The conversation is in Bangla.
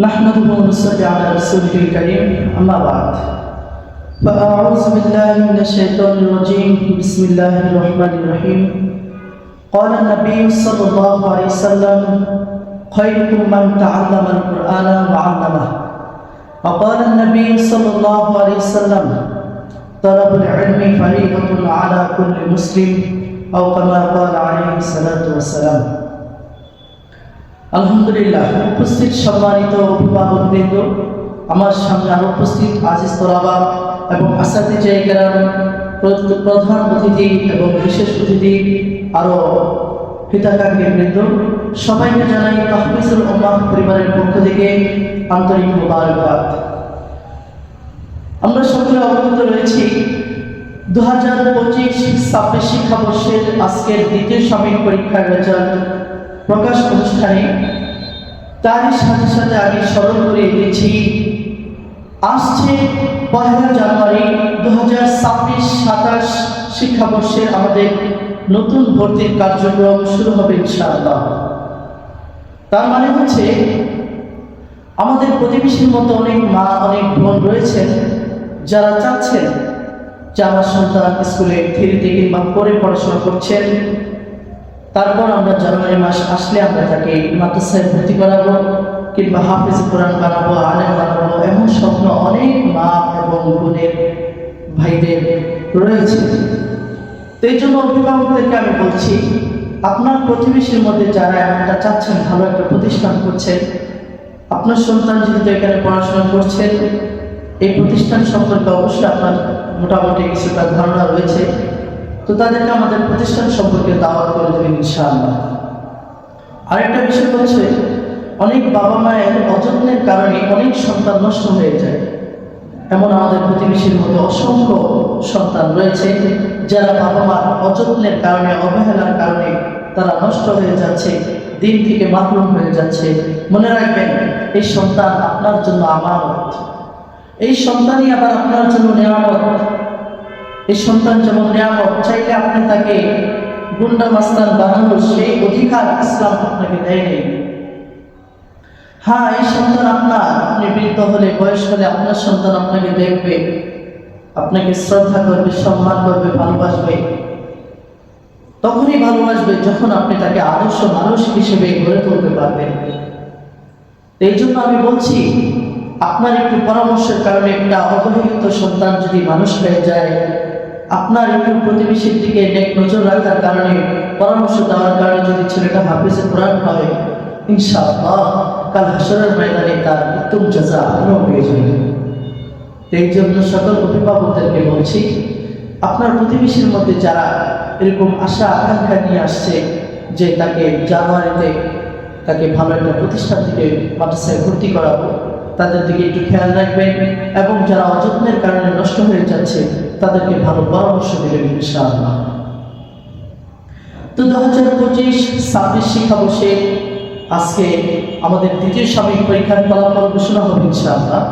نحمده ونصلي على رسوله الكريم أما بعد. فأعوذ بالله من الشيطان الرجيم. بسم الله الرحمن الرحيم. قال النبي صلى الله عليه وسلم خيركم من تعلم القرآن وعلمه. وقال النبي صلى الله عليه وسلم طلب العلم فريضة على كل مسلم أو كما قال عليه الصلاة والسلام. আলহামদুলিল্লাহ, উপস্থিত সম্মানিত অভিভাবক বৃন্দ, আমার সামনে আরও উপস্থিত আজিজ তোলাবা এবং আসাদি জায়গার প্রধান অতিথি এবং বিশেষ অতিথি, আরও হিতাকাঙ্ক্ষী বৃন্দ, সবাইকে জানাই তাহমিজুল উম্মাহ পরিবারের পক্ষ থেকে আন্তরিক মুবারকবাদ। আমরা সকলে অবগত রয়েছি দু হাজার পঁচিশ ছাব্বিশ শিক্ষাবর্ষের আজকের দ্বিতীয় সাময়িক পরীক্ষার রেজাল্ট প্রকাশ অনুষ্ঠানে তারই সাথে সাথে আমি স্মরণ করে দিচ্ছি আসছে পয়লা জানুয়ারি দু হাজার ছাব্বিশ সাতাশ শিক্ষাবর্ষের আমাদের নতুন ভর্তির কার্যক্রম শুরু হবে ইনশাআল্লাহ। তার মানে হচ্ছে আমাদের প্রতিবেশীর মতো অনেক মা, অনেক বোন রয়েছেন, যারা চাচ্ছেন যে আমার সন্তান স্কুলে থ্রিতে বা পরে পড়াশোনা করছেন। তারপর আমরা জানুয়ারি মাস আসলে আমরা তাকে মাদ্রাসায় ভর্তি করাবো, কিংবা হাফিজ কোরআন বানাবো, আলেম বানাবো, এমন স্বপ্ন অনেক মা এবং বোনের, ভাইদের রয়েছে। তো এই জন্য অভিভাবকদেরকে আমি বলছি, আপনার প্রতিবেশীর মধ্যে যারা এমনটা চাচ্ছেন, ভালো একটা প্রতিষ্ঠান করছেন, আপনার সন্তান যেহেতু এখানে পড়াশোনা করছেন, এই প্রতিষ্ঠান সম্পর্কে অবশ্যই আপনার মোটামুটি কিছুটা ধারণা রয়েছে। তো তাদেরকে আমাদের প্রতিষ্ঠান সম্পর্কে দাওয়াত করে দেবেন ইনশাআল্লাহ। আরেকটা বিষয় হচ্ছে, অনেক বাবা মায়ের অযত্নের কারণে অনেক সন্তান নষ্ট হয়ে যায়। এমন আমাদের প্রতিবেশীর মধ্যে অসংখ্য সন্তান রয়েছে, যারা বাবা মার অযত্নের কারণে, অবহেলার কারণে তারা নষ্ট হয়ে যাচ্ছে, দিন থেকে মাহরুম হয়ে যাচ্ছে। মনে রাখবেন, এই সন্তান আপনার জন্য আমানত। এই সন্তানই আবার আপনার জন্য নেয়ামত। এই সন্তান যেমন নিয়ামত, চাইলে আপনি তাকে গুন্ডা মাস্তান বানানোর সেই অধিকার ইসলাম আপনাকে দেয়নি হ্যাঁ এই সন্তান আপনার। আপনি বৃদ্ধ হলে বয়স হলে আপনার সন্তান আপনাকে দেখবে, আপনাকে শ্রদ্ধা করবে, সম্মান করবে, ভালোবাসবে। তখনই ভালোবাসবে যখন আপনি তাকে আদর্শ মানুষ হিসেবে গড়ে তুলতে পারবেন। এই জন্য আমি বলছি, আপনার একটু পরামর্শের কারণে একটা অবহেলিত সন্তান যদি মানুষ হয়ে যায় আপনার একটু প্রতিবেশীর দিকে নেক নজর রাখার কারণে, পরামর্শ দেওয়ার কারণে যদি ছেলেটা হাফিজে কোরআন হয়, ইনশাআল্লাহ কাল হাসরের ময়দানে তার উত্তম জাজা আপনিও পেয়ে যাবেন এই জন্য সকল অভিভাবকদেরকে বলছি, আপনার প্রতিবেশীর মধ্যে যারা এরকম আশা আকাঙ্ক্ষা নিয়ে আসছে যে তাকে জানুয়ারিতে তাকে ভালো একটা প্রতিষ্ঠান থেকে মাদ্রাসায় ভর্তি করাবো তাদের দিকে একটু খেয়াল রাখবেন এবং যারা অযত্নের কারণে নষ্ট হয়ে যাচ্ছে, তাদেরকে ভালো পরামর্শ দেবেন ইনশাআল্লাহ। তো দু হাজার পঁচিশ ছাব্বিশ শিক্ষাবর্ষে আজকে আমাদের দ্বিতীয় সাময়িক পরীক্ষার ফলাফল ঘোষণা হবে ইনশাআল্লাহ।